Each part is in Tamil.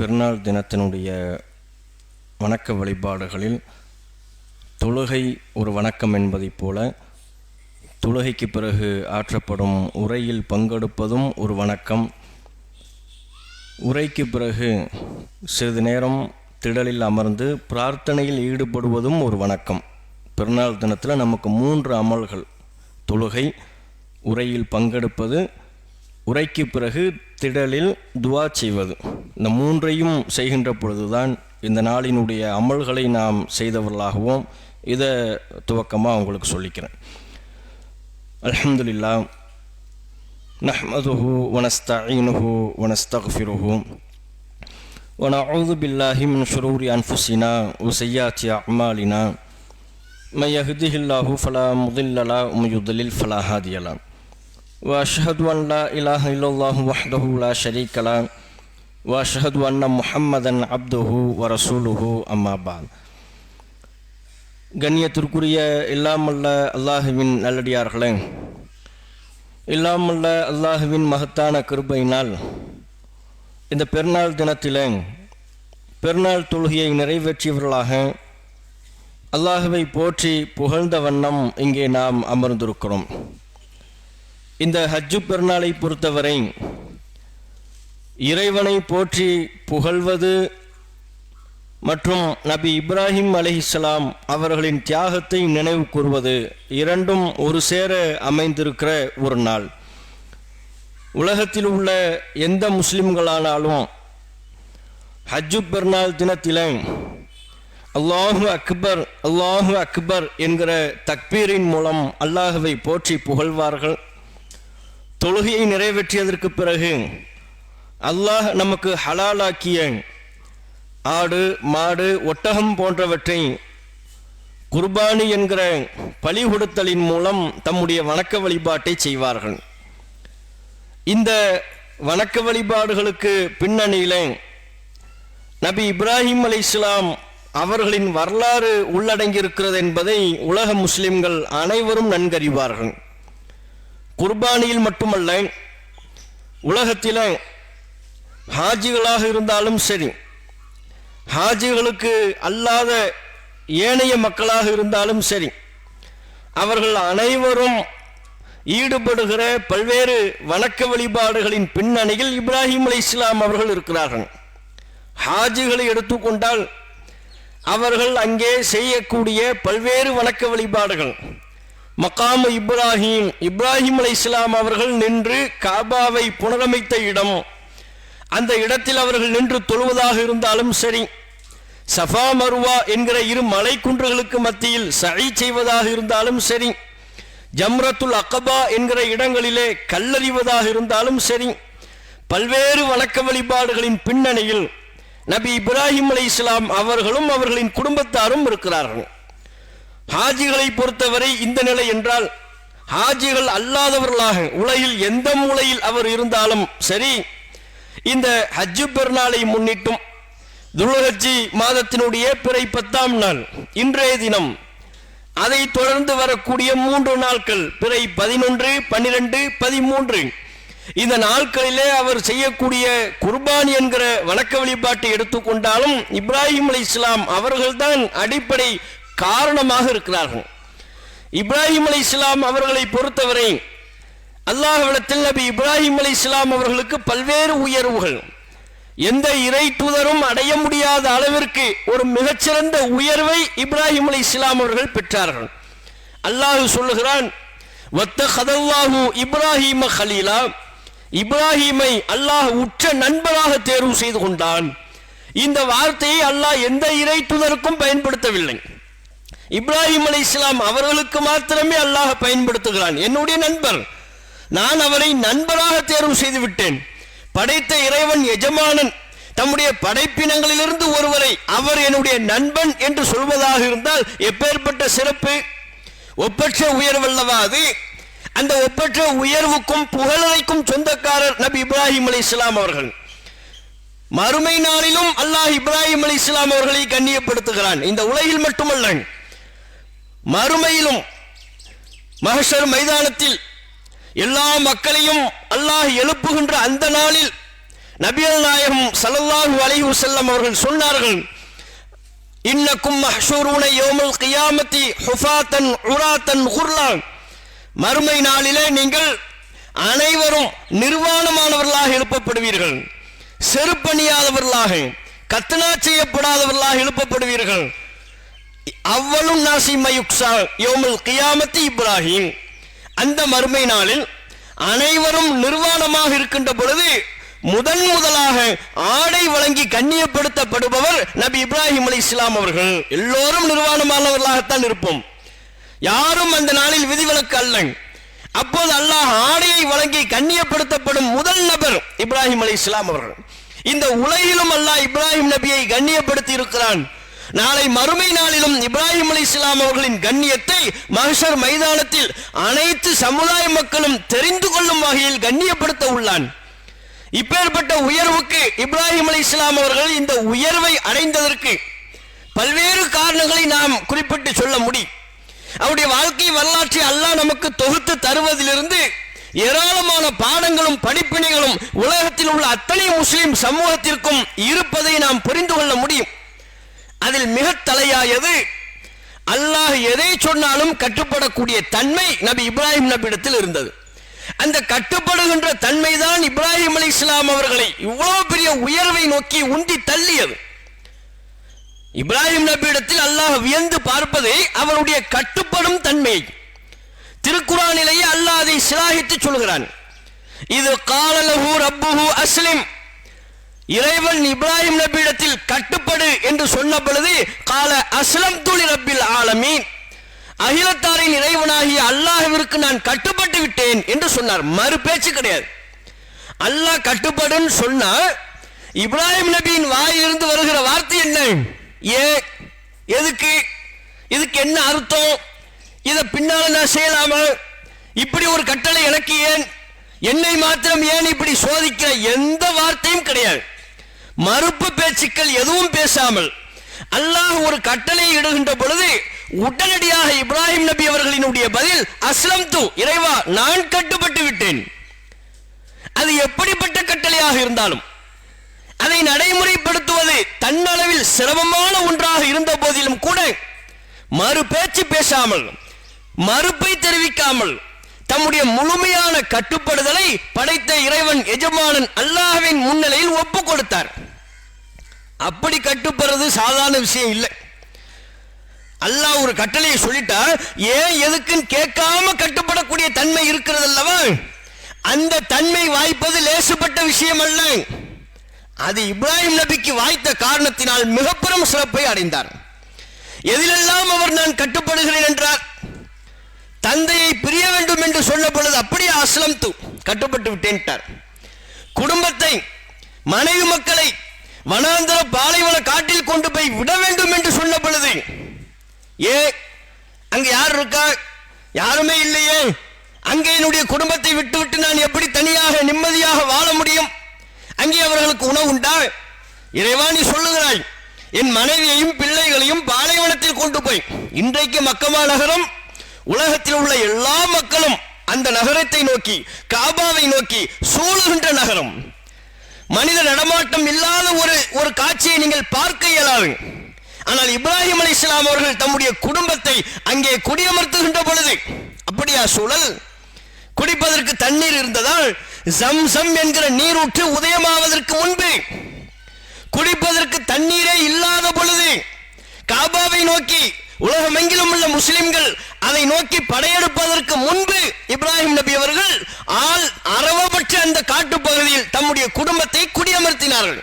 பிறநாள் தினத்தினுடைய வணக்க வழிபாடுகளில் தொழுகை ஒரு வணக்கம் என்பதைப் போல தொழுகைக்கு பிறகு ஆற்றப்படும் உரையில் பங்கெடுப்பதும் ஒரு வணக்கம். உரைக்கு பிறகு சிறிது நேரம் திடலில் அமர்ந்து பிரார்த்தனையில் ஈடுபடுவதும் ஒரு வணக்கம். பிறநாள் தினத்தில் நமக்கு மூன்று அமல்கள். தொழுகை உரையில் பங்கெடுப்பது உரைக்கு பிறகு திடலில் துவா செய்வது இந்த மூன்றையும் செய்கின்ற பொழுதுதான் இந்த நாளினுடைய அமல்களை நாம் செய்தவர்களாகவும் இதை துவக்கமாக உங்களுக்கு சொல்லிக்கிறேன் அல்ஹம்துலில்லா نحمده ونستعينه ونستغفره ونعوذ بالله من شرور أنفسنا وسيئات أعمالنا من يهده الله فلا مضل له ومن يضلل فلا هادي له وأشهد أن لا إله إلا الله وحده لا شريك له وأشهد أن محمدا عبده ورسوله أما بعد. கண்ணியத்திற்குரிய இல்லாமல்ல அல்லாஹுவின் நல்லடியார்களே இல்லாமல்ல அல்லாஹுவின் மகத்தான கிருபையினால் இந்த பெருநாள் தினத்தில் பெருநாள் தொழுகையை நிறைவேற்றியவர்களாக அல்லாஹுவை போற்றி புகழ்ந்த வண்ணம் இங்கே நாம் அமர்ந்திருக்கிறோம். இந்த ஹஜ்ஜு பெருநாளை பொறுத்தவரை இறைவனை போற்றி புகழ்வது மற்றும் நபி இப்ராஹிம் அலிஹிஸ்லாம் அவர்களின் தியாகத்தை நினைவு கூறுவது இரண்டும் ஒரு சேர அமைந்திருக்கிற ஒரு நாள். உலகத்தில் உள்ள எந்த முஸ்லிம்களானாலும் ஹஜ்ஜு பெருநாள் தினத்தில அல்லாஹு அக்பர் அல்லாஹு அக்பர் என்கிற தக்பீரின் மூலம் அல்லாஹுவை போற்றி புகழ்வார்கள். தொழுகையை நிறைவேற்றியதற்கு பிறகு அல்லாஹ் நமக்கு ஹலாலாக்கிய ஆடு மாடு ஒட்டகம் போன்றவற்றை குர்பானி என்கிற பலி கொடுத்தலின் மூலம் தம்முடைய வணக்க வழிபாட்டை செய்வார்கள். இந்த வணக்க வழிபாடுகளுக்கு பின்னணியிலே நபி இப்ராஹிம் அலி இஸ்லாம் அவர்களின் வரலாறு உள்ளடங்கியிருக்கிறது என்பதை உலக முஸ்லிம்கள் அனைவரும் நன்கறிவார்கள். குர்பானியில் மட்டுமல்ல உலகத்தில் ஹாஜிகளாக இருந்தாலும் சரி ஹாஜிகளுக்கு அல்லாத ஏனைய மக்களாக இருந்தாலும் சரி அவர்கள் அனைவரும் ஈடுபடுகிற பல்வேறு வணக்க வழிபாடுகளின் பின்னணியில் இப்ராஹிம் அலி இஸ்லாம் அவர்கள் இருக்கிறார்கள். ஹாஜிகளை எடுத்துக்கொண்டால் அவர்கள் அங்கே செய்யக்கூடிய பல்வேறு வணக்க வழிபாடுகள் மக்காம இப்ராஹிம். இப்ராஹிம் அலை இஸ்லாம் அவர்கள் நின்று காபாவை புனரமைத்த இடம். அந்த இடத்தில் அவர்கள் நின்று தொழுவதாக இருந்தாலும் சரி. சஃபா மருவா என்கிற இரு மலை குன்றுகளுக்கு மத்தியில் சழி செய்வதாக இருந்தாலும் சரி. ஜம்ரத்துல் அக்கபா என்கிற இடங்களிலே கல்லறிவதாக இருந்தாலும் சரி. பல்வேறு வழக்க வழிபாடுகளின் பின்னணியில் நபி இப்ராஹிம் அலி இஸ்லாம் அவர்களும் அவர்களின் குடும்பத்தாரும் இருக்கிறார்கள். ஹாஜிகளை பொறுத்தவரை இந்த நிலை என்றால் ஹாஜிகள் அல்லாதவர்களாக உலகில் எந்த மூலையில் அவர் இருந்தாலும் சரி இந்த ஹஜ்ஜு பெருநாளை முன்னிட்டும் துலகஜி மாதத்தினுடைய பிறை பத்தாம் நாள் இன்றைய தினம். அதை தொடர்ந்து வரக்கூடிய மூன்று நாட்கள் பிறை பதினொன்று பன்னிரண்டு பதிமூன்று. இந்த நாட்களிலே அவர் செய்யக்கூடிய குர்பான் என்கிற வணக்க வழிபாட்டை எடுத்துக்கொண்டாலும் இப்ராஹிம் அலி இஸ்லாம் அவர்கள்தான் அடிப்படை காரணமாக இருக்கிறார்கள். இப்ராஹிம் அலி இஸ்லாம் அவர்களை பொறுத்தவரை அல்லாஹ்விடத்தில் நபி இப்ராஹிம் அலி இஸ்லாம் அவர்களுக்கு பல்வேறு உயர்வுகள். எந்த இறை தூதரும் அடைய முடியாத அளவிற்கு ஒரு மிகச்சிறந்த உயர்வை இப்ராஹிம் அலி இஸ்லாம் அவர்கள் பெற்றார்கள். அல்லாஹு சொல்லுகிறான் வத்த கதல்லாஹு இப்ராஹிம ஹலீலா. இப்ராஹிமை அல்லாஹ் உற்ற நண்பராக தேர்வு செய்து கொண்டான். இந்த வார்த்தையை அல்லாஹ் எந்த இறை தூதருக்கும் பயன்படுத்தவில்லை. இப்ராஹிம் அலி இஸ்லாம் அவர்களுக்கு மாத்திரமே அல்லாஹ் பயன்படுத்துகிறான். என்னுடைய நண்பர். நான் அவரை நண்பராக தேர்வு செய்து விட்டேன் படைத்த இறைவன் எஜமானன். தம்முடைய படைப்பினங்களிலிருந்து ஒருவரை அவர் என்னுடைய நண்பன் என்று சொல்வதாக இருந்தால் எப்பேற்பட்ட சிறப்பு? ஒப்பற்ற உயர்வல்லவா அது? அந்த ஒப்பற்ற உயர்வுக்கும் புகழலைக்கும் சொந்தக்காரர் நபி இப்ராஹிம் அலி இஸ்லாம் அவர்கள். மறுமை நாளிலும் அல்லாஹ் இப்ராஹிம் அலி இஸ்லாம் அவர்களை கண்ணியப்படுத்துகிறான். இந்த உலகில் மட்டுமல்ல மறுமையிலும் மகஷர் மைதானத்தில் எல்லா மக்களையும் அல்லாஹ் எழுப்புகின்ற அந்த நாளில் நபியல் நாயகம் ஸல்லல்லாஹு அலைஹு செல்லம் அவர்கள் சொன்னார்கள் இன்னக்கும் மஹ்ஷூரூன யௌமல் கியாமத்தி ஹுஃபாத்தன் உராத்தன் குர்லான் மறுமை நாளிலே நீங்கள் அனைவரும் நிர்வாணமானவர்களாக எழுப்பப்படுவீர்கள் செருப்பணியாதவர்களாக கத்தனா செய்யப்படாதவர்களாக எழுப்பப்படுவீர்கள். அவ்வளும் நாசி மயுக்ஸா இப்ராஹிம். அந்த மறுமை நாளில் அனைவரும் நிர்வாணமாக இருக்கின்ற பொழுது முதன் முதலாக ஆடை வழங்கி கண்ணியப்படுத்தப்படுபவர் நபி இப்ராஹிம் அலி இஸ்லாம் அவர்கள். எல்லோரும் நிர்வாணமானவர்களாகத்தான் இருப்போம். யாரும் அந்த நாளில் விதிவிலக்கு அல்ல. அப்போது அல்லாஹ் ஆடையை வழங்கி கண்ணியப்படுத்தப்படும் முதல் நபர் இப்ராஹிம் அலி இஸ்லாம் அவர்கள். இந்த உலகிலும் அல்லாஹ் இப்ராஹிம் நபியை கண்ணியப்படுத்தி இருக்கிறான். நாளை மறுமை நாளிலும் இப்ராஹிம் அலி இஸ்லாம் அவர்களின் கண்ணியத்தை மகசர் மைதானத்தில் அனைத்து சமுதாய மக்களும் தெரிந்து கொள்ளும் வகையில் கண்ணியப்படுத்த உள்ளான். இப்பேற்பட்ட உயர்வுக்கு இப்ராஹிம் அலி இஸ்லாம் அவர்கள் இந்த உயர்வை அடைந்ததற்கு பல்வேறு காரணங்களை நாம் குறிப்பிட்டு சொல்ல முடியும் அவருடைய வாழ்க்கை வரலாற்றை அல்லாஹ் நமக்கு தொகுத்து தருவதிலிருந்து ஏராளமான பாடங்களும் படிப்பினைகளும் உலகத்தில் உள்ள அத்தனை முஸ்லிம் சமூகத்திற்கும் இருப்பதை நாம் புரிந்து கொள்ள முடியும். அதில் மிக தலையாயது அல்லாஹ் எதை சொன்னாலும் கட்டுப்படக்கூடிய தன்மை நபி இப்ராஹிம் நபியிடத்தில் இருந்தது. அந்த கட்டுப்படுகின்ற தன்மைதான் இப்ராஹிம் அலி இஸ்லாம் அவர்களை இவ்வளவு பெரிய உயர்வை நோக்கி உந்தி தள்ளியது. இப்ராஹிம் நபியிடத்தில் அல்லாஹ் வியந்து பார்ப்பது அவருடைய கட்டுப்படும் தன்மை. திருக்குறானிலேயே அல்லாஹ் அதை சிலாகித்து சொல்கிறான். இது காலலஹு ரப்புஹு அஸ்லிம். இறைவன் இப்ராஹிம் நபியிடத்தில் கட்டுப்படு என்று சொன்ன பொழுது கால அஸ்லம் துளி ரப்பில் ஆலமீன். அகிலத்தாரின் இறைவனாகிய அல்லாஹிற்கு நான் கட்டுப்பட்டு விட்டேன் என்று சொன்னார். மறு பேச்சு கிடையாது. அல்லாஹ் கட்டுப்படுன்னு சொன்னால் இப்ராஹிம் நபியின் வாயிலிருந்து வருகிற வார்த்தை என்ன? ஏ எதுக்கு? இதுக்கு என்ன அர்த்தம்? இதை பின்னால் நான் செய்யலாமா? இப்படி ஒரு கட்டளை எனக்கு ஏன்? என்னை மாத்திரம் ஏன் இப்படி சோதிக்கிற? எந்த வார்த்தையும் கிடையாது. மறுப்பு பேச்சுக்கள் எதுவும் பேசாமல் அல்லாஹ் ஒரு கட்டளை இடுகின்ற பொழுது உடனடியாக இப்ராஹிம் நபி அவர்களினுடைய பதில் அஸ்லம் து இறைவா நான் கட்டுப்பட்டு விட்டேன். அது எப்படிப்பட்ட கட்டளையாக இருந்தாலும் அதை நடைமுறைப்படுத்துவது தன்னளவில் சிரமமான ஒன்றாக இருந்த போதிலும் கூட மறு பேச்சு பேசாமல் மறுப்பை தெரிவிக்காமல் தம்முடைய முழுமையான கட்டுப்படுதலை படைத்த இறைவன் எஜமானன் அல்லாஹ்வின் முன்னிலையில் ஒப்பு கொடுத்தார். அப்படி கட்டுப்படுறது சாதாரண விஷயம் இல்லை. அல்லாஹ் ஒரு கட்டளையை சொல்லிட்டா ஏன் எதுக்குன்னு கேட்காம கட்டுப்படக்கூடிய தன்மை இருக்கிறது அல்லவா? அந்த தன்மை வாய்ப்பது லேசுப்பட்ட விஷயம் அல்ல. அது இப்ராஹிம் நபிக்கு வாய்த்த காரணத்தினால் மிகப்பெரும் சிறப்பை அடைந்தார். எதிலெல்லாம் அவர் நான் கட்டுப்படுகிறேன் என்றார். தந்தையை பிரிய வேண்டும் என்று சொன்ன பொழுது அப்படியே அஸ்லம் கட்டுப்பட்டு விட்டேன்ட்டார். குடும்பத்தை மனைவி மக்களை வனாந்திர பாலைவன காட்டில் கொண்டு போய் விட வேண்டும் என்று சொன்ன பொழுது ஏ அங்க யார் இருக்கா? யாருமே இல்லையே. அங்கே என்னுடைய குடும்பத்தை விட்டுவிட்டு நான் எப்படி தனியாக நிம்மதியாக வாழ முடியும்? அங்கே அவர்களுக்கு உணவு உண்டா? இறைவா நீ சொல்லுகிறாய் என் மனைவியையும் பிள்ளைகளையும் பாலைவனத்தில் கொண்டு போய் இன்றைக்கு மக்கமா நகரம் உலகத்தில் உள்ள எல்லா மக்களும் அந்த நகரத்தை நோக்கி காபாவை நோக்கி சூழுகின்ற நகரம். மனித நடமாட்டம் இல்லாத ஒரு ஒரு காட்சியை நீங்கள் பார்க்க இயலாது ஆனால் இப்ராஹிம் அலி இஸ்லாம் அவர்கள் தம்முடைய குடும்பத்தை அங்கே குடியமர்த்துகின்ற பொழுது அப்படியா சூழல்? குடிப்பதற்கு தண்ணீர் இருந்ததால் ஜம் ஜம் என்கிற நீரூற்று உதயமாவதற்கு முன்பு குடிப்பதற்கு தண்ணீரே இல்லாத பொழுது காபாவை நோக்கி உலகமெங்கிலும் உள்ள முஸ்லிம்கள் அதை நோக்கி படையெடுப்பதற்கு முன்பு இப்ராஹிம் நபி அவர்கள் ஆள் அரவப்பட்ட அந்த காட்டு பகுதியில் தம்முடைய குடும்பத்தை குடியமர்த்தினார்கள்.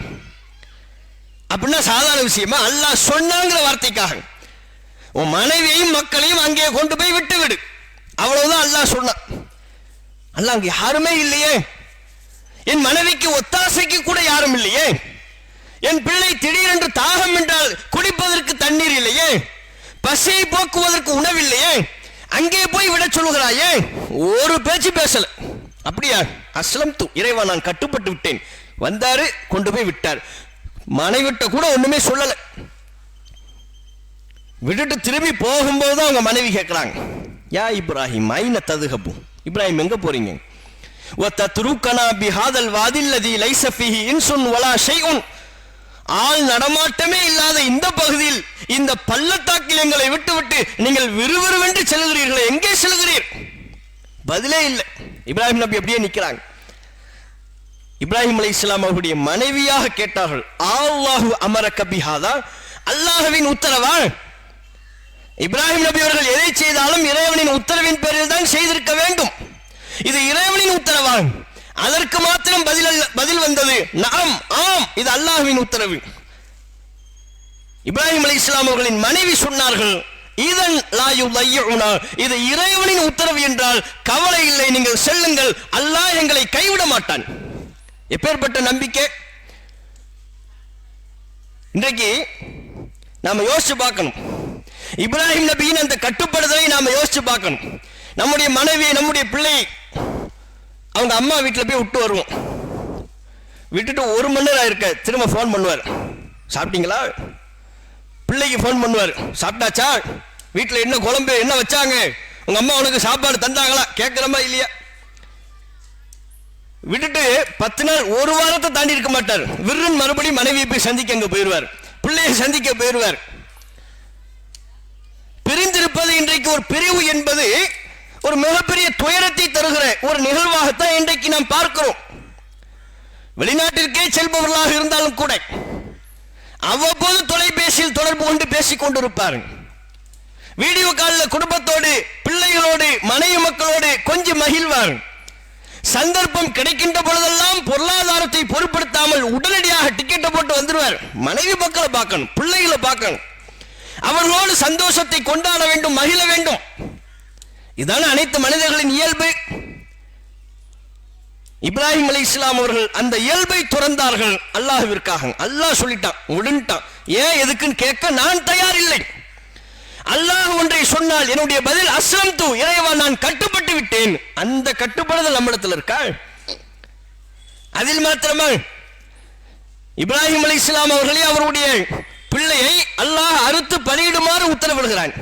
அப்படின்னா சாதாரண விஷயமா? அல்லாஹ் சொன்னாங்கிற வார்த்தைக்காக. உன் மனைவியையும் மக்களையும் அங்கே கொண்டு போய் விட்டு விடு. அவ்வளவுதான் அல்லாஹ் சொன்னான் அல்லாஹ் அங்கே யாருமே இல்லையே. என் மனைவிக்கு ஒத்தாசைக்கு கூட யாரும் இல்லையே. என் பிள்ளை திடீரென்று தாகம் என்றால் குடிப்பதற்கு தண்ணீர் இல்லையே. பசியை போக்குவதற்கு உணவில்லையே? அங்கே போய் விட சொல்லுகிறாயே? ஒரு பேச்சு பேசல. அப்படியா? அஸ்லம் தூ இறைவா நான் கட்டுப்பட்டு விட்டேன். வந்தாரு கொண்டு போய் விட்டார். மனைவிட்ட கூட ஒண்ணுமே சொல்லல. விட்டுட்டு திரும்பி போகும்போது தான் அவங்க மனைவி கேட்குறாங்க யா இப்ராஹிம் ஐன ததுகப்பு இப்ராஹிம் எங்க போறீங்க? ஒத்த துருக்கனா பிஹாதல் வாதில்லதி லைசஃபிஹி இன்சுன் வலா ஷெய்உன் ஆள் நடமாட்டமே இல்லாத இந்த பகுதியில் இந்த பள்ளத்தாக்கில் எங்களை விட்டுவிட்டு நீங்கள் விறுவிறுவென்று செல்கிறீர்கள் எங்கே செல்கிறீர்? பதிலே இல்லை. இப்ராஹிம் நபி அப்படியே நிக்கிறாங்க. இப்ராஹிம் அலி இஸ்லாம் அவருடைய மனைவியாக கேட்டார்கள் அல்லாஹு அமர கபிஹாதா அல்லாஹுவின் உத்தரவா? இப்ராஹிம் நபி அவர்கள் எதை செய்தாலும் இறைவனின் உத்தரவின் பேரில் தான் செய்திருக்க வேண்டும். இது இறைவனின் உத்தரவா? அதற்கு மாத்திரம் பதில் அல்ல- பதில் வந்தது. நாம் ஆம் இது அல்லாஹுவின் உத்தரவு. இப்ராஹிம் அலி இஸ்லாம் அவர்களின் மனைவி சொன்னார்கள் இதன் லாயு இது இறைவனின் உத்தரவு என்றால் கவலை இல்லை நீங்கள் செல்லுங்கள். அல்லாஹ் எங்களை கைவிட மாட்டான். எப்பேற்பட்ட நம்பிக்கை? இன்றைக்கு நாம யோசிச்சு பார்க்கணும். இப்ராஹிம் நபியின் அந்த கட்டுப்படுதலை நாம யோசிச்சு பார்க்கணும். நம்முடைய மனைவி நம்முடைய பிள்ளை அவங்க அம்மா வீட்டில் போய் விட்டு வருவோம். விட்டுட்டு ஒரு மணி நேரம் ஆயிருக்க. திரும்ப ஃபோன் பண்ணுவார். சாப்பிட்டீங்களா? பிள்ளைக்கு ஃபோன் பண்ணுவார். சாப்பிட்டாச்சா? வீட்டில் என்ன குழம்பு என்ன வச்சாங்க? உங்க அம்மா உனக்கு சாப்பாடு தந்தாங்களா? கேட்குறமா இல்லையா? விட்டுட்டு பத்து நாள் ஒரு வாரத்தை தாண்டி இருக்க மாட்டார். விருன் மறுபடியும் மனைவியை போய் சந்திக்க அங்கே போயிடுவார் பிள்ளையை சந்திக்க போயிடுவார் பிரிந்திருப்பது இன்றைக்கு ஒரு பிரிவு என்பது ஒரு மிகப்பெரிய துயரத்தை தருகிற ஒரு நிகழ்வாகத்தான் இன்றைக்கு நாம் பார்க்கிறோம். வெளிநாட்டிற்கே செல்பவர்களாக இருந்தாலும் கூட அவ்வப்போது தொலைபேசியில் தொடர்பு கொண்டு பேசிக் கொண்டிருப்பார் வீடியோ காலில் குடும்பத்தோடு பிள்ளைகளோடு மனைவி மக்களோடு கொஞ்சம் மகிழ்வார் சந்தர்ப்பம் கிடைக்கின்ற பொழுதெல்லாம் பொருளாதாரத்தை பொருட்படுத்தாமல் உடனடியாக டிக்கெட்டை போட்டு வந்துடுவார். மனைவி மக்களை பார்க்கணும் பிள்ளைகளை பார்க்கணும். அவர்களோடு சந்தோஷத்தை கொண்டாட வேண்டும் மகிழ வேண்டும். இதான அனைத்து மனிதர்களின் இயல்பு. இப்ராஹிம் அலி இஸ்லாம் அவர்கள் அந்த இயல்பை துறந்தார்கள். அல்லாஹுவிற்காக. அல்லாஹ் சொல்லிட்டான் உடன்ட்டான். ஏன் எதுக்குன்னு கேட்க நான் தயார் இல்லை அல்லாஹ் ஒன்றை சொன்னால் என்னுடைய பதில் அஸ்லம் தூ இறைவா நான் கட்டுப்பட்டு விட்டேன். அந்த கட்டுப்படுதல் நம்மிடத்தில் இருக்கா? அதில் மாத்திரமா? இப்ராஹிம் அலி இஸ்லாம் அவர்களே அவருடைய பிள்ளையை அல்லாஹ் அறுத்து பலியிடுமாறு உத்தரவிடுகிறான்.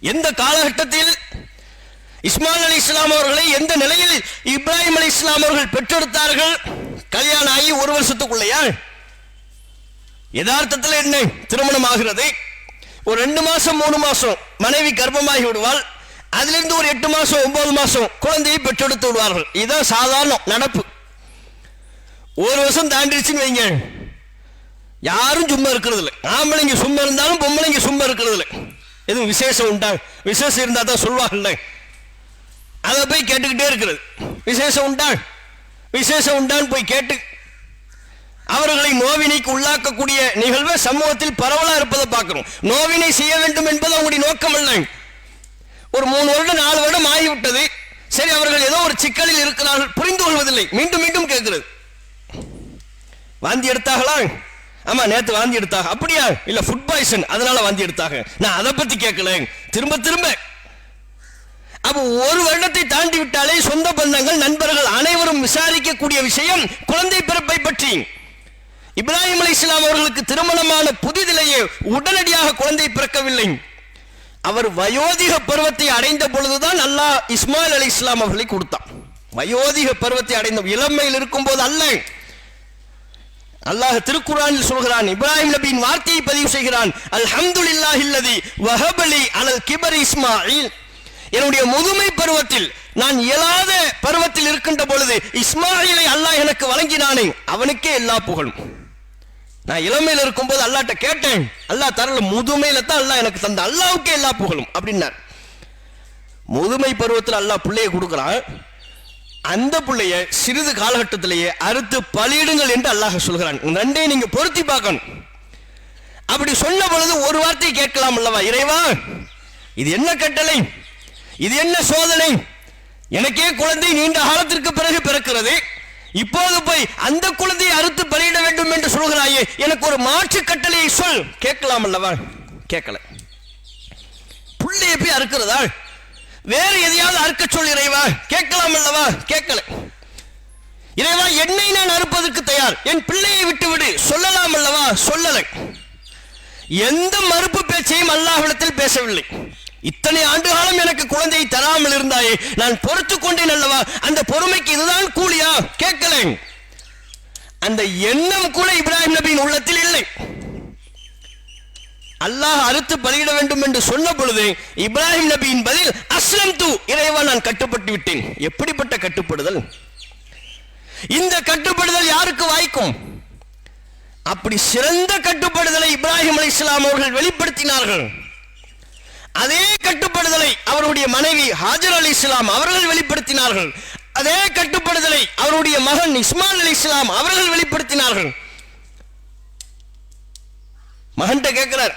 எந்த காலகட்டத்தில் இஸ்மாயில் அலி இஸ்லாம் அவர்களை எந்த நிலையில் இப்ராஹிம் அலி இஸ்லாம் அவர்கள் பெற்றெடுத்தார்கள்? கல்யாணம் ஆகி ஒரு வருஷத்துக்குள்ளையா? யதார்த்தத்தில் என்ன? திருமணம் ஆகிறது. ஒரு ரெண்டு மாசம் மூணு மாசம் மனைவி கர்ப்பமாகி விடுவாள். அதிலிருந்து ஒரு எட்டு மாசம் ஒன்பது மாசம் குழந்தையை பெற்றெடுத்து விடுவார்கள். இதுதான் சாதாரண நடப்பு. ஒரு வருஷம் தாண்டிடுச்சுன்னு வைங்க. யாரும் சும்மா இருக்கிறது இல்லை ஆம்பளைங்க சும்மா இருந்தாலும் பொம்பளைங்க சும்மா இருக்கிறது இல்லை எதுவும் விசேஷம் உண்டா? விசேஷம் இருந்தால் தான் சொல்லுவாங்கல்ல அதை போய் கேட்டுக்கிட்டே இருக்கிறது. விசேஷம் உண்டா? விசேஷம் உண்டான்னு போய் கேட்டு. அவர்களை நோவினைக்கு உள்ளாக்கக்கூடிய நிகழ்வு சமூகத்தில் பரவலாக இருப்பதை பார்க்கிறோம். நோவினை செய்ய வேண்டும் என்பது அவங்களுடைய நோக்கம் இல்லை ஒரு மூணு வருடம் நாலு வருடம் ஆகிவிட்டது. சரி அவர்கள் ஏதோ ஒரு சிக்கலில் இருக்கிறார்கள். புரிந்து கொள்வதில்லை. மீண்டும் மீண்டும் கேட்கிறது. வாந்தி எடுத்தார்களா? ஆமா நேத்து வாந்தி எடுத்தாக. அப்படியா? இல்ல ஃபுட் பாய்சன் அதனால வாந்தி எடுத்தாக. நான் அதை பத்தி கேட்கல. திரும்ப திரும்ப. அப்ப ஒரு வருடத்தை தாண்டி விட்டாலே சொந்த பந்தங்கள் நண்பர்கள் அனைவரும் விசாரிக்கக்கூடிய விஷயம் குழந்தை பிறப்பை பற்றி. இப்ராஹிம் அலி இஸ்லாம் அவர்களுக்கு திருமணமான புதிதிலேயே உடனடியாக குழந்தை பிறக்கவில்லை. அவர் வயோதிக பருவத்தை அடைந்த பொழுதுதான் அல்லாஹ் இஸ்மாயில் அலி இஸ்லாம் அவர்களை கொடுத்தான். வயோதிக பருவத்தை அடைந்த இளமையில் இருக்கும் போது அல்ல. அல்லாஹ் திருக்குறானில் சொல்கிறான் இப்ராஹிம் நபியின் வார்த்தையை பதிவு செய்கிறான் அல்ஹம்துலில்லாஹி இல்லதி வஹபலி அலல் கிபர் இஸ்மாயில். என்னுடைய முதுமை பருவத்தில் நான் இயலாத பருவத்தில் இருக்கின்ற பொழுது இஸ்மாயிலை அல்லாஹ் எனக்கு வழங்கினானே அவனுக்கே எல்லா புகழும். நான் இளமையில் இருக்கும்போது அல்லாட்ட கேட்டேன் அல்லாஹ் தரல முதுமையில தான் அல்லாஹ் எனக்கு தந்த அல்லாவுக்கே எல்லா புகழும் அப்படின்னார். முதுமை பருவத்தில் அல்லாஹ் பிள்ளையை கொடுக்குறான் அந்த பிள்ளைய சிறிது காலகட்டத்திலேயே அறுத்து பலியிடுங்கள் என்று அல்லாஹ் சொல்கிறான். இந்த நீங்க பொருத்தி பார்க்கணும். அப்படி சொன்ன பொழுது ஒரு வார்த்தை கேட்கலாம் அல்லவா? இறைவா இது என்ன கட்டளை? இது என்ன சோதனை? எனக்கே குழந்தை நீண்ட காலத்திற்கு பிறகு பிறக்கிறது. இப்போது போய் அந்த குழந்தையை அறுத்து பலியிட வேண்டும் என்று சொல்கிறாயே எனக்கு ஒரு மாற்று கட்டளையை சொல். கேட்கலாம் அல்லவா? கேட்கல. புள்ளையை போய் அறுக்கிறதா? வேறு எதையாவது அறுக்க சொல் இறைவா. கேட்கலாம் அல்லவா? கேட்கல. இறைவா என்னை நான் அறுப்பதற்கு தயார். என் பிள்ளையை விட்டு விடு சொல்லலாம் அல்லவா? சொல்லலை. எந்த மறுப்பு பேச்சையும் அல்லாஹிடத்தில் பேசவில்லை. இத்தனை ஆண்டு காலம் எனக்கு குழந்தையை தராமல் இருந்தாயே நான் பொறுத்து கொண்டேன் அல்லவா? அந்த பொறுமைக்கு இதுதான் கூலியா? கேட்கலை. அந்த எண்ணம் கூட இப்ராஹிம் நபியின் உள்ளத்தில் இல்லை. அல்லாஹ் அறுத்து பலியிட வேண்டும் என்று சொன்ன பொழுது இப்ராஹிம் நபியின் பதில் அஸ்லம் தூ இறைவா நான் கட்டுப்பட்டு விட்டேன். எப்படிப்பட்ட கட்டுப்படுதல்? இந்த கட்டுப்படுதல் யாருக்கு வாய்க்கும்? அப்படி சிறந்த கட்டுப்படுதலை இப்ராஹிம் அலி இஸ்லாம் அவர்கள் வெளிப்படுத்தினார்கள். அதே கட்டுப்படுதலை அவருடைய மனைவி ஹாஜர் அலி இஸ்லாம் அவர்கள் வெளிப்படுத்தினார்கள். அதே கட்டுப்படுதலை அவருடைய மகன் இஸ்மான் அலி இஸ்லாம் அவர்கள் வெளிப்படுத்தினார்கள். மகன்கிட்ட கேட்கிறார்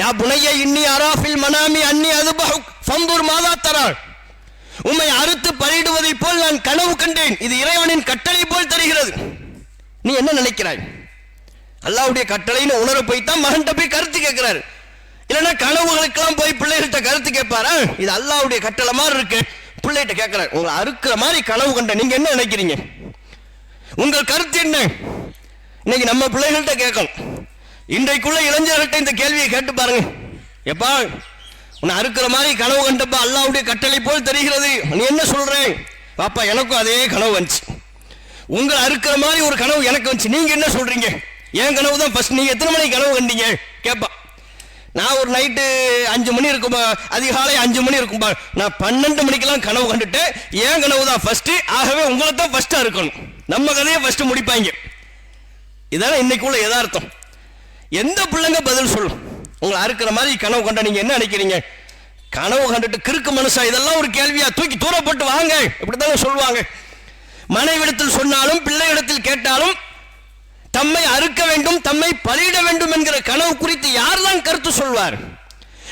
யா புனைய இன்னி அராஃபில் மனாமி அன்னி அதுபஹு ஃபந்தூர் மாதா தராள். உம்மை அறுத்து பலியிடுவதைப் போல் நான் கனவு கண்டேன். இது இறைவனின் கட்டளை போல் தெரிகிறது. நீ என்ன நினைக்கிறாய்? அல்லாவுடைய கட்டளைன்னு உணர போய் தான் மகன்கிட்ட போய் கருத்து கேட்கிறாரு. இல்லைன்னா கனவுகளுக்கெல்லாம் போய் பிள்ளைகள்கிட்ட கருத்து கேட்பாரா? இது அல்லாவுடைய கட்டளை மாதிரி இருக்கு. பிள்ளைகிட்ட கேட்கிறார் உங்களை அறுக்கிற மாதிரி கனவு கண்ட நீங்க என்ன நினைக்கிறீங்க? உங்கள் கருத்து என்ன? இன்னைக்கு நம்ம பிள்ளைகள்கிட்ட கேட்கணும். இன்றைக்குள்ள இளைஞர்கள்ட்ட இந்த கேள்வியை கேட்டு பாருங்க. எப்பா உன்னை அறுக்கிற மாதிரி கனவு கண்டப்பா அல்லாவுடைய கட்டளை போல் தெரிகிறது. நீ என்ன சொல்றேன் பாப்பா எனக்கும் அதே கனவு வந்துச்சு. உங்களை அறுக்கிற மாதிரி ஒரு கனவு எனக்கு வந்துச்சு. நீங்க என்ன சொல்றீங்க? என் கனவு தான் ஃபர்ஸ்ட் நீங்க எத்தனை மணிக்கு கனவு கண்டீங்க? கேட்பா நான் ஒரு நைட்டு அஞ்சு மணி இருக்கும்பா அதிகாலை அஞ்சு மணி இருக்கும்பா நான் பன்னெண்டு மணிக்கெல்லாம் கனவு கண்டுட்டேன். ஏன் கனவு தான் ஃபர்ஸ்ட் ஆகவே உங்களை தான் ஃபர்ஸ்டா இருக்கணும். நம்ம கதையை ஃபர்ஸ்ட் முடிப்பாங்க. இதான இன்னைக்குள்ள எதார்த்தம் எந்த பிள்ளைங்க பதில் சொல்லும்? உங்களை அறுக்கிற மாதிரி கனவு கண்ட நீங்க என்ன நினைக்கிறீங்க? கனவு கண்டுட்டு கிறுக்கு மனுஷா இதெல்லாம் ஒரு கேள்வியா? தூக்கி தூரப்பட்டு வாங்க. இப்படித்தானே சொல்லுவாங்க. மனைவிடத்தில் சொன்னாலும் பிள்ளையிடத்தில் கேட்டாலும் தம்மை அறுக்க வேண்டும் தம்மை பலியிட வேண்டும் என்கிற கனவு குறித்து யார்தான் கருத்து சொல்வார்?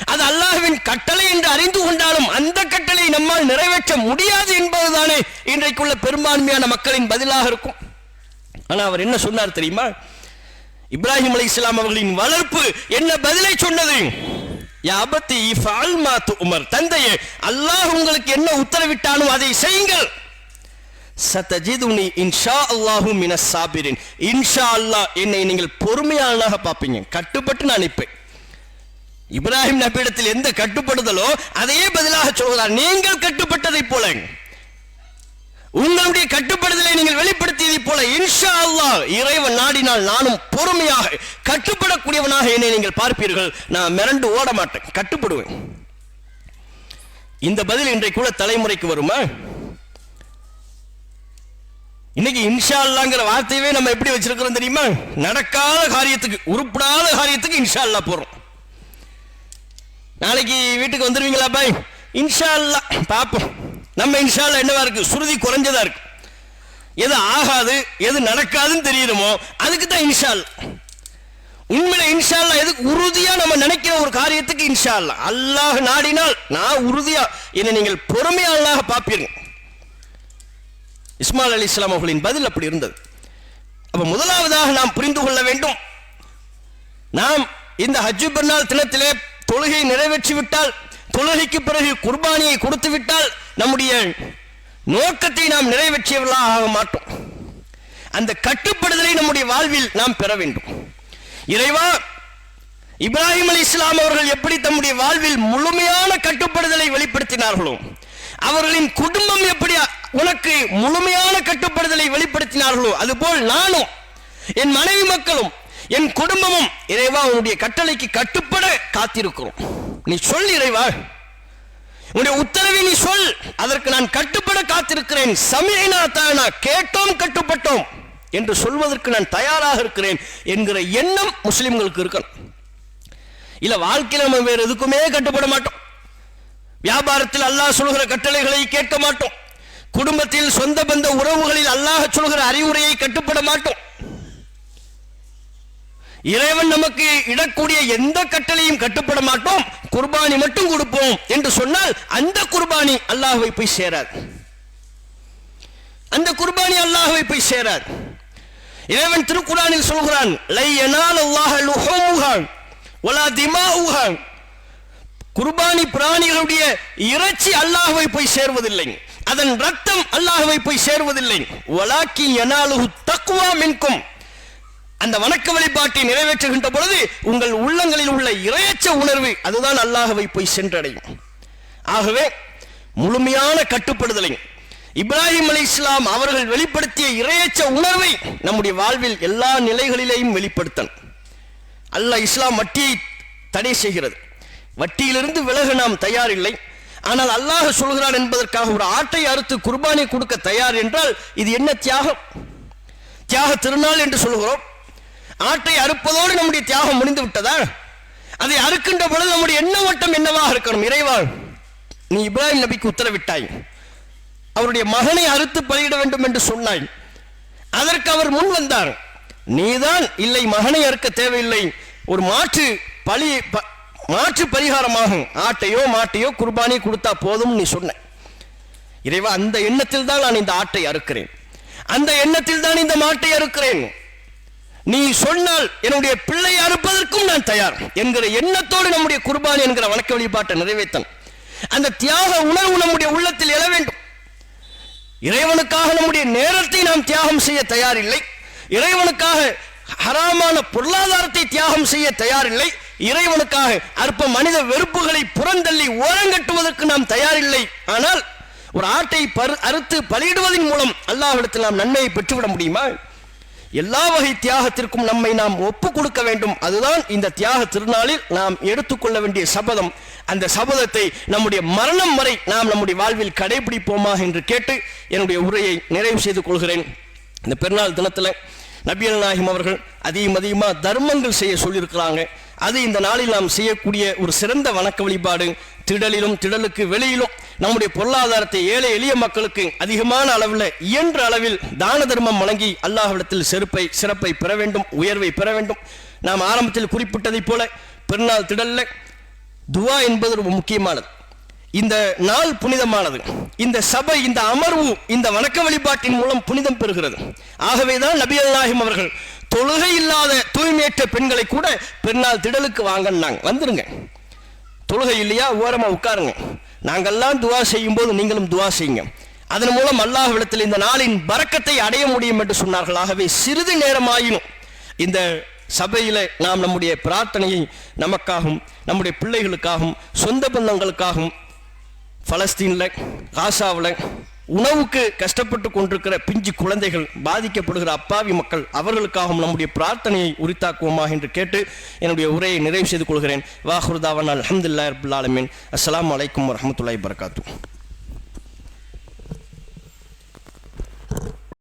அது அல்லாஹுவின் கட்டளை என்று அறிந்து கொண்டாலும் அந்த கட்டளை நம்மால் நிறைவேற்ற முடியாது என்பதுதானே இன்றைக்குள்ள பெரும்பான்மையான மக்களின் பதிலாக இருக்கும். ஆனா அவர் என்ன சொன்னார் தெரியுமா? இப்ராஹிம் அலி இஸ்லாம் அவர்களின் வளர்ப்பு என்ன பதிலை சொன்னது? யாபத்தி இஃபால் மா உமர் தந்தையே அல்லாஹ் உங்களுக்கு என்ன உத்தரவிட்டானோ அதை செய்யுங்கள். சத்தஜிதுனி இன்ஷா அல்லாஹு மின சாபிரின். இன்ஷா அல்லாஹ் என்னை நீங்கள் பொறுமையாளனாக பார்ப்பீங்க. கட்டுப்பட்டு நான் நிற்பேன். இப்ராஹிம் நபியிடத்தில் எந்த கட்டுப்படுதலோ அதையே பதிலாக சொல்கிறார். நீங்கள் கட்டுப்பட்டதைப் போல. உங்களுடைய கட்டுப்படுதலை நீங்கள் வெளிப்படுத்தியதைப் போல இன்ஷா அல்லா இறைவன் நாடினால் நானும் பொறுமையாக கட்டுப்படக்கூடியவனாக என்னை நீங்கள் பார்ப்பீர்கள். நான் மிரண்டு ஓட மாட்டேன் கட்டுப்படுவேன். இந்த பதில் இன்றைக்குள்ள தலைமுறைக்கு வருமா? இன்னைக்கு இன்ஷா அல்லாங்கிற வார்த்தையவே நம்ம எப்படி வச்சிருக்கிறோம் தெரியுமா? நடக்காத காரியத்துக்கு உருப்படாத காரியத்துக்கு இன்ஷா அல்லா போறோம். நாளைக்கு வீட்டுக்கு வந்துருவீங்களா பாய்? இன்ஷா அல்லா பார்ப்போம் நம்ம இன்ஷால்ல என்னவா இருக்கு? சுருதி குறைஞ்சதா இருக்கு. எது ஆகாது எது நடக்காதுன்னு தெரியுமோ அதுக்கு தான் இன்ஷால். உண்மையில இன்ஷால்லா எதுக்கு உறுதியா நம்ம நினைக்கிற ஒரு காரியத்துக்கு இன்ஷால்லா அல்லாஹ் நாடினால் நான் உறுதியா என்னை நீங்கள் பொறுமையாளனாக பார்ப்பீர்கள். இஸ்மால் அலி இஸ்லாம் அவர்களின் பதில் அப்படி இருந்தது. அப்ப முதலாவதாக நாம் புரிந்து கொள்ள வேண்டும். நாம் இந்த ஹஜ்ஜு பெருநாள் தினத்திலே தொழுகை நிறைவேற்றி விட்டால் தொழுகைக்கு பிறகு குர்பானியை கொடுத்து விட்டால் நம்முடைய நோக்கத்தை நாம் நிறைவேற்றியவர்களாக ஆக மாட்டோம். அந்த கட்டுப்படுதலை நம்முடைய வாழ்வில் நாம் பெற வேண்டும். இறைவா இப்ராஹிம் அலி இஸ்லாம் அவர்கள் எப்படி தம்முடைய வாழ்வில் முழுமையான கட்டுப்படுதலை வெளிப்படுத்தினார்களோ அவர்களின் குடும்பம் எப்படி உனக்கு முழுமையான கட்டுப்படுதலை வெளிப்படுத்தினார்களோ அதுபோல் நானும் என் மனைவி மக்களும் என் குடும்பமும் இறைவா உன்னுடைய கட்டளைக்கு கட்டுப்பட காத்திருக்கிறோம். நீ சொல் இறைவா. உன்னுடைய உத்தரவை நீ சொல். அதற்கு நான் கட்டுப்பட காத்திருக்கிறேன். சமயனா தானா கேட்டோம் கட்டுப்பட்டோம் என்று சொல்வதற்கு நான் தயாராக இருக்கிறேன் என்கிற எண்ணம் முஸ்லிம்களுக்கு இருக்கணும். இல்ல வாழ்க்கையில் நம்ம வேறு எதுக்குமே கட்டுப்பட மாட்டோம். வியாபாரத்தில் அல்லாஹ் சொல்கிற கட்டளைகளை கேட்க மாட்டோம். குடும்பத்தில் சொந்த பந்த உறவுகளில் அல்லாஹ் சொல்கிற அறிவுரையை கட்டுப்பட மாட்டோம். இறைவன் நமக்கு இடக்கூடிய எந்த கட்டளையும் கட்டுப்பட மாட்டோம். குர்பானி மட்டும் கொடுப்போம் என்று சொன்னால் அந்த குர்பானி அல்லாஹுவை போய் சேராது. அந்த குர்பானி அல்லாஹுவை போய் சேராது. இறைவன் திருக்குறானில் சொல்கிறான் லை யனால் அல்லாஹ் லுஹூமுஹா வலா திமாஉஹா குர்பானி பிராணிகளுடைய இறைச்சி அல்லாஹுவை போய் சேர்வதில்லை. அதன் ரத்தம் அல்லாஹுவை போய் சேர்வதில்லை. வலாக்கி யனாலுஹு தக்குவா மின்கும். அந்த வணக்க வழிபாட்டை நிறைவேற்றுகின்ற பொழுது உங்கள் உள்ளங்களில் உள்ள இரையச்ச உணர்வு அதுதான் அல்லாஹவை போய் சென்றடையும். ஆகவே முழுமையான கட்டுப்படுதலை இப்ராஹிம் அலை இஸ்லாம் அவர்கள் வெளிப்படுத்திய இரையச்ச உணர்வை நம்முடைய வாழ்வில் எல்லா நிலைகளிலேயும் வெளிப்படுத்தணும் அல்லாஹ் இஸ்லாம் வட்டியை தடை செய்கிறது. வட்டியிலிருந்து விலக நாம் தயாரில்லை. ஆனால் அல்லாஹ் சொல்கிறான் என்பதற்காக ஒரு ஆட்டை அறுத்து குர்பானை கொடுக்க தயார் என்றால் இது என்ன தியாகம்? தியாக திருநாள் என்று சொல்கிறோம். ஆட்டை அறுப்பதோடு நம்முடைய தியாகம் முடிந்து விட்டதா? அதை அறுக்கின்ற பொழுது நம்முடைய எண்ண ஓட்டம் என்னவாக இருக்கணும்? இறைவா நீ இப்ராஹிம் நபிக்கு உத்தரவிட்டாய். அவருடைய மகனை அறுத்து பலியிட வேண்டும் என்று சொன்னாய். அதற்கு அவர் முன் வந்தார். நீதான் இல்லை மகனை அறுக்க தேவையில்லை. ஒரு மாற்று பலி ப- மாற்று பரிகாரமாகும் ஆட்டையோ மாட்டையோ குர்பானி கொடுத்தா போதும் நீ சொன்ன. இறைவா அந்த எண்ணத்தில் தான் நான் இந்த ஆட்டை அறுக்கிறேன். அந்த எண்ணத்தில் தான் இந்த மாட்டை அறுக்கிறேன். நீ சொன்னால் என்னுடைய பிள்ளை அறுப்பதற்கும் நான் தயார் என்கிற எண்ணத்தோடு நம்முடைய குர்பானி என்கிற வணக்க வழிபாட்டை நிறைவேற்றன் அந்த தியாக உணர்வு நம்முடைய உள்ளத்தில் எழ வேண்டும். இறைவனுக்காக நம்முடைய நேரத்தை நாம் தியாகம் செய்ய தயாரில்லை. இறைவனுக்காக ஹராமான பொருளாதாரத்தை தியாகம் செய்ய தயாரில்லை. இறைவனுக்காக அற்ப மனித வெறுப்புகளை புறந்தள்ளி ஓரங்கட்டுவதற்கு நாம் தயாரில்லை. ஆனால் ஒரு ஆட்டை பரு அறுத்து பலியிடுவதன் மூலம் அல்லாஹிடத்தில் நாம் நன்மையை பெற்றுவிட முடியுமா? எல்லா வகை தியாகத்திற்கும் நம்மை நாம் ஒப்பு கொடுக்க வேண்டும். அதுதான் இந்த தியாக திருநாளில் நாம் எடுத்துக்கொள்ள வேண்டிய சபதம். அந்த சபதத்தை நம்முடைய மரணம் வரை நாம் நம்முடைய வாழ்வில் கடைபிடிப்போமா என்று கேட்டு என்னுடைய உரையை நிறைவு செய்து கொள்கிறேன். இந்த பெருநாள் தினத்தில் நபியல் நாயகம் அவர்கள் அதிகம் அதிகமாக தர்மங்கள் செய்ய சொல்லியிருக்கிறாங்க. அது இந்த நாளில் நாம் செய்யக்கூடிய ஒரு சிறந்த வணக்க வழிபாடு. திடலிலும் திடலுக்கு வெளியிலும் நம்முடைய பொருளாதாரத்தை ஏழை எளிய மக்களுக்கு அதிகமான அளவில் இயன்ற அளவில் தான தர்மம் வழங்கி அல்லாஹ்விடத்தில் செருப்பை சிறப்பை பெற வேண்டும் உயர்வை பெற வேண்டும். நாம் ஆரம்பத்தில் குறிப்பிட்டதைப் போல பெருநாள் திடல்ல துவா என்பது ரொம்ப முக்கியமானது. இந்த நாள் புனிதமானது. இந்த சபை இந்த அமர்வு இந்த வணக்க வழிபாட்டின் மூலம் புனிதம் பெறுகிறது. ஆகவேதான் நபி அல்லாஹிம் அவர்கள் தொழுகை இல்லாத தூய்மையற்ற பெண்களை கூட பெருநாள் திடலுக்கு வாங்கினாங்க வந்துருங்க. தொழுகை இல்லையா? ஓரமா உட்காருங்க. நாங்கெல்லாம் துவா செய்யும் போது நீங்களும் துவா செய்யுங்க. அதன் மூலம் அல்லாஹ்விடத்தில் இந்த நாளின் பறக்கத்தை அடைய முடியும் என்று சொன்னார்கள். ஆகவே சிறிது நேரமாயினும் இந்த சபையில் நாம் நம்முடைய பிரார்த்தனையை நமக்காகவும் நம்முடைய பிள்ளைகளுக்காகவும் சொந்த பந்தங்களுக்காகவும் பலஸ்தீனில் காசாவில் உணவுக்கு கஷ்டப்பட்டு கொண்டிருக்கிற பிஞ்சு குழந்தைகள் பாதிக்கப்படுகிற அப்பாவி மக்கள் அவர்களுக்காகவும் நம்முடைய பிரார்த்தனையை உரித்தாக்குவோமா என்று கேட்டு என்னுடைய உரையை நிறைவு செய்து கொள்கிறேன். வாஹுர்தாவன் அலமதுல்லா ரபுல்லாலமின் அஸ்லாம் வலைக்கம் வரமத்துல்லாய் வபரகாத்துஹு.